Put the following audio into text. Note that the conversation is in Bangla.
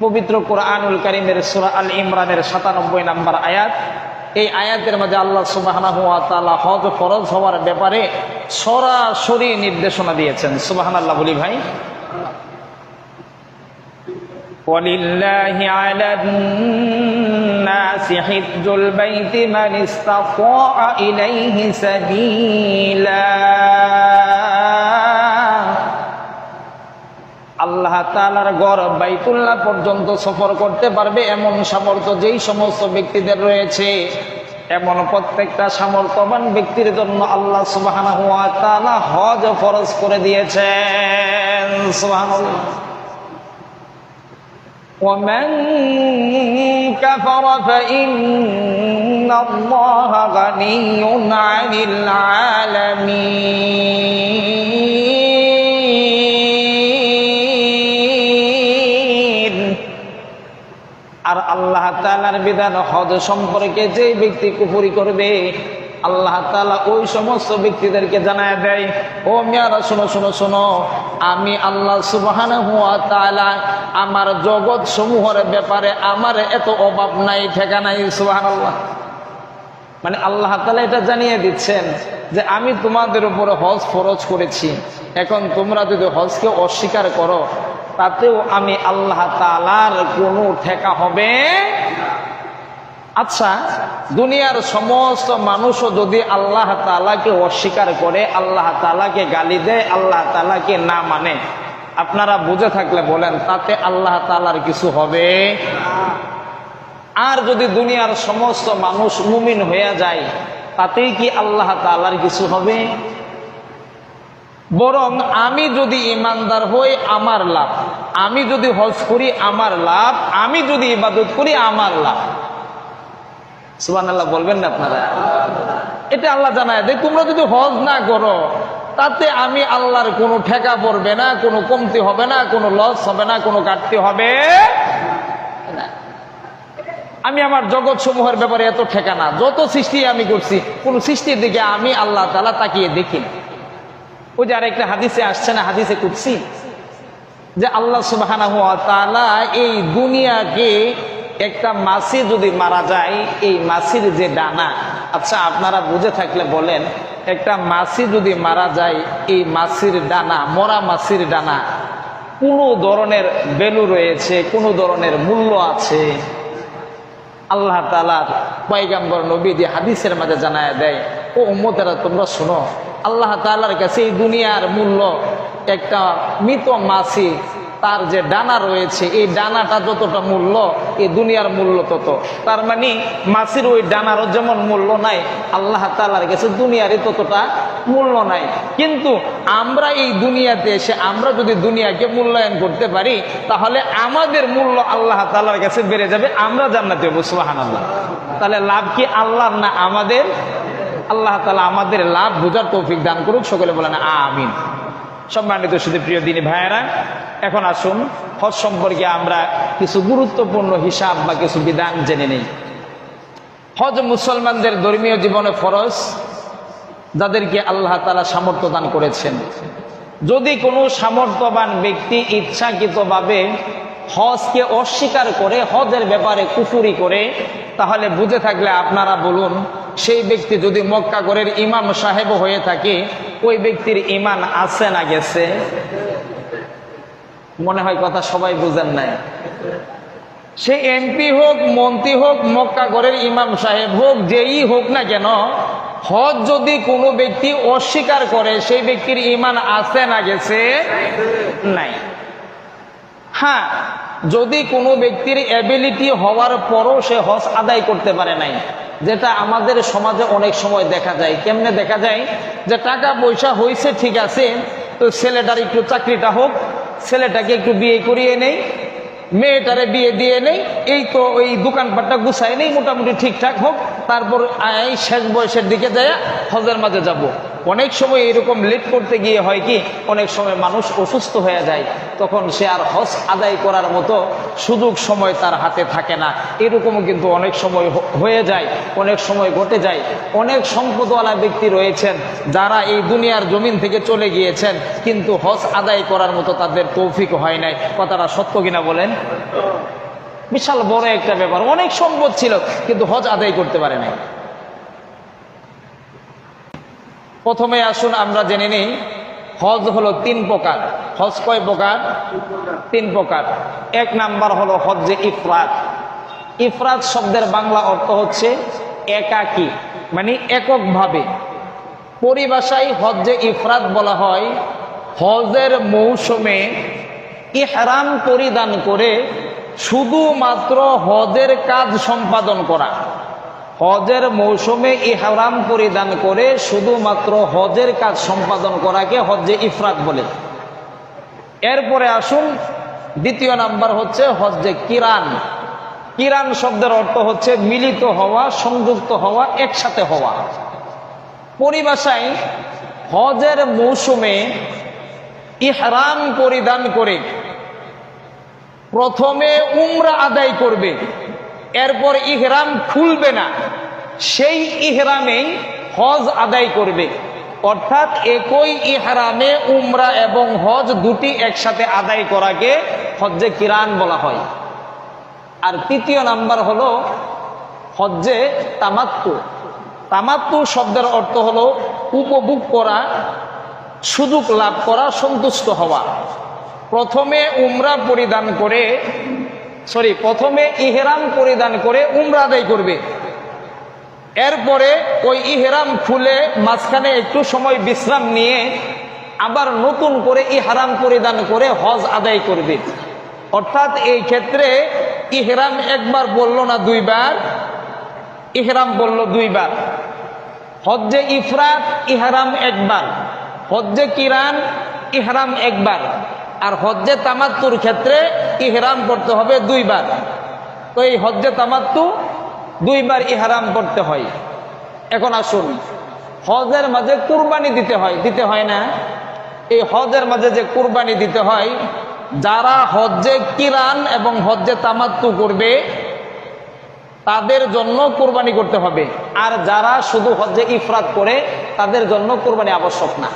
পবিত্র কোরআনুল করিমের সুরা আল ইমরানের সাতানব্বই নাম্বার আয়াত এই আয়াতের মধ্যে আল্লাহ সুবাহানা হুয়া তাআলা হজ ফরজ হওয়ার ব্যাপারে সরাসরি নির্দেশনা দিয়েছেন সুবাহান আল্লাহ বলি ভাই ولله على الناس حج البيت من استطاع إليه سبيلا আল্লাহ তালার গড় বাইতুল্লাহ পর্যন্ত সফর করতে পারবে এমন সামর্থ্য যেই সমস্ত ব্যক্তিদের রয়েছে এমন প্রত্যেকটা সামর্থ্যবান ব্যক্তির জন্য আল্লাহ সুবাহ হজ ফরজ করে দিয়েছেন সুবহানাল্লাহ ومن كفر فإن الله غني عن العالمين তালার বিধান হজ সম্পর্কে যে ব্যক্তি কুফুরি করবে, আল্লাহ তালা ওই সমস্ত ব্যক্তিদেরকে জানায় দেয়, ও মেয়ারা, শোনো শোনো শোনো, আমি আল্লাহ সুবাহান হুয়া তালা আমার জগৎ সমূহের ব্যাপারে আমার এত অভাব নাই, ঠেকা নাই সুবাহান আল্লাহ মানে আল্লাহ তালা এটা জানিয়ে দিচ্ছেন যে আমি তোমাদের উপরে হজ ফরজ করেছি। এখন তোমরা যদি হজকে অস্বীকার করো, তাতেও আমি আল্লাহ তালার কোনো ঠেকা হবে আচ্ছা দুনিয়ার সমস্ত মানুষও যদি আল্লাহ তালাকে অস্বীকার করে, আল্লাহ তালাকে গালি দেয়, আল্লাহ তালাকে না মানে আপনারা বুঝে থাকলে বলেন, তাতে আল্লাহ তালার কিছু হবে? আর যদি দুনিয়ার সমস্ত মানুষ মুমিন হয়ে যায়, তাতেই কি আল্লাহ তালার কিছু হবে? বরং আমি যদি ইমানদার হই, আমার লাভ। আমি যদি হজ করি, আমার লাভ। আমি যদি ইবাদত করি, আমার লাভ। সুবান আল্লাহ বলবেন না আপনারা এটা আল্লাহ জানায় যে তোমরা যদি হজ না করো, তাতে আমি আল্লাহর কোনো ঠেকা পড়বে না, কোনো কমতি হবে না, কোনো লস হবে না, কোনো কাটতি হবে না। আমি আমার জগৎ সমূহের ব্যাপারে এত ঠেকা না, যত সৃষ্টি আমি করছি, কোন সৃষ্টির দিকে আমি আল্লাহ তালা তাকিয়ে দেখি। ওই যে আরেকটা হাদিসে আসছে না, হাদিসে কুৎসি যে আল্লাহ সুবাহ এই দুনিয়াকে একটা মাছি যদি মারা যায়, এই মাছির যে ডানা আচ্ছা আপনারা বুঝে থাকলে বলেন, একটা মাছি যদি মারা যায়, এই মাছির ডানা, মরা মাছির ডানা, কোনো ধরনের ভ্যালু রয়েছে, কোনো ধরনের মূল্য আছে? আল্লাহ তালার পয়গাম্বর নবী দিয়ে হাদিসের মাঝে জানায় দেয়, ও উম্মতেরা, তোমরা শোনো, আল্লাহ তালার কাছে এই দুনিয়ার মূল্য, একটা মৃত মাছি তার যে ডানা রয়েছে, এই ডানাটা যতটা মূল্য, এই দুনিয়ার মূল্য তত। তার মানে মাছির ওই ডানারও যেমন মূল্য নাই, আল্লাহ তালার কাছে দুনিয়ারই ততটা মূল্য নাই। কিন্তু আমরা এই দুনিয়াতে এসে, আমরা যদি দুনিয়াকে মূল্যায়ন করতে পারি, তাহলে আমাদের মূল্য আল্লাহ তালার কাছে বেড়ে যাবে, আমরা জান্নাতে হব সুবাহান আল্লাহ তাহলে লাভ কি আল্লাহর না আমাদের? আল্লাহ তালা আমাদের লাভ বোঝার তৌফিক দান করুক, সকলে বলেন আমিন। সম্মানিত শুধু প্রিয় দিনী ভাইয়েরা, এখন আসুন, হজ সম্পর্কে আমরা কিছু গুরুত্বপূর্ণ হিসাব বা কিছু বিধান জেনে নেই। হজ মুসলমানদের ধর্মীয় জীবনে ফরজ, যাদেরকে আল্লাহ তালা সামর্থ্য দান করেছেন। যদি কোনো সামর্থ্যবান ব্যক্তি ইচ্ছাকৃতভাবে হজকে অস্বীকার করে, হজের ব্যাপারে কুফুরি করে, তাহলে বুঝে থাকলে আপনারা বলুন সেই ব্যক্তি যদি মক্কা গড়ের ইমাম সাহেব হয়ে থাকে, ওই ব্যক্তির ইমান আছে না গেছে? মনে হয় কথা সবাই বুঝেন নাই। সে এমপি হোক, মন্ত্রী হোক, মক্কা গড়ের ইমাম সাহেব হোক, যেই হোক না কেন, হজ যদি কোনো ব্যক্তি অস্বীকার করে, সেই ব্যক্তির ইমান আছে না গেছে? নাই। হ্যাঁ যদি কোনো ব্যক্তির অ্যাবিলিটি হওয়ার পরও সে হজ আদায় করতে পারে নাই। যেটা আমাদের সমাজে অনেক সময় দেখা যায়। কেমনে দেখা যায়? যে টাকা পয়সা হয়েছে ঠিক আছে, তো ছেলেটার একটু চাকরিটা হোক, ছেলেটাকে একটু বিয়ে করিয়ে নেই, মেয়েটারে বিয়ে দিয়ে নেই, এই তো ওই দোকানপাটটা গুছাই নেই, মোটামুটি ঠিকঠাক হোক, তারপর শেষ বয়সের দিকে যায় হজের মাঝে যাব। অনেক সময় এরকম লেট করতে গিয়ে হয় কি, অনেক সময় মানুষ অসুস্থ হয়ে যায়, তখন সে আর হজ আদায় করার মতো সুযোগ সময় তার হাতে থাকে না। এরকমও কিন্তু অনেক সময় হয়ে যায়, অনেক সময় ঘটে যায়। অনেক সম্পদওয়ালা ব্যক্তি রয়েছেন যারা এই দুনিয়ার জমিন থেকে চলে গিয়েছেন, কিন্তু হজ আদায় করার মতো তাদের তৌফিক হয় নাই। কথাটা সত্য কিনা বলেন? বিশাল বড় একটা ব্যাপার। অনেক সম্পদ ছিল, কিন্তু হজ আদায় করতে পারে নাই। প্রথমে আসুন, আমরা জেনে নিই, হজ হলো তিন প্রকার। হজ কয় প্রকার? তিন প্রকার। এক নাম্বার হলো হজ্জে ইফরাত। ইফরাত শব্দের বাংলা অর্থ হচ্ছে একাকী মানে এককভাবে। পরিভাষায় হজ্জে ইফরাত বলা হয়, হজের মৌসুমে ইহরাম পরিধান করে শুধুমাত্র হজের কাজ সম্পাদন করা। হজের মৌসুমে ইহরাম পরিধান করে শুধুমাত্র হজের কাজ সম্পাদন করাকে হজ্জে ইফরাত বলে। এরপরে আসুন, দ্বিতীয় নাম্বার হচ্ছে হজ্জে কিরান। কিরান শব্দের অর্থ হচ্ছে মিলিত হওয়া, সংযুক্ত হওয়া, একসাথে হওয়া। পরিভাষায় হজের মৌসুমে ইহরাম পরিধান করে প্রথমে উমরা আদায় করবে। এরপর ইহরাম খুলবে না। সেই ইহরামেই হজ আদায় করবে। অর্থাৎ একই ইহরামে উমরা এবং হজ দুটি একসাথে আদায় করাকে হজ্জে কিরান বলা হয়। আর তৃতীয় নাম্বার হলো হজ্জে তামাত্তু। তামাত্তু শব্দের অর্থ হলো উপভোগ করা, সুযোগ লাভ করা, সন্তুষ্ট হওয়া। প্রথমে উমরা পরিধান করে সরি, প্রথমে ইহরাম পরিধান করে উমরা আদায় করবে। এরপরে ওই ইহরাম খুলে মাঝখানে একটু সময় বিশ্রাম নিয়ে আবার নতুন করে ইহরাম পরিধান করে হজ আদায় করবে। অর্থাৎ এই ক্ষেত্রে ইহরাম একবার বলল না দুইবার, ইহরাম বলল দুইবার। হজ্জে ইফরাত, ইহরাম একবার। হজ্জে কিরান, ইহরাম একবার। আর হজ্জে তামাত্তুর ক্ষেত্রে ইহরাম করতে হবে দুইবার। তো এই হজ্জে তামাত্তু দুইবার ইহরাম করতে হয়। এখন আসুন, হজের মাঝে কুরবানি দিতে হয় দিতে হয় না? এই হজের মাঝে যে কুরবানি দিতে হয়, যারা হজ্জে কিরান এবং হজ্জে তামাত্তু করবে, তাদের জন্য কোরবানি করতে হবে। আর যারা শুধু হজ্জে ইফরাত করে, তাদের জন্য কোরবানি আবশ্যক না।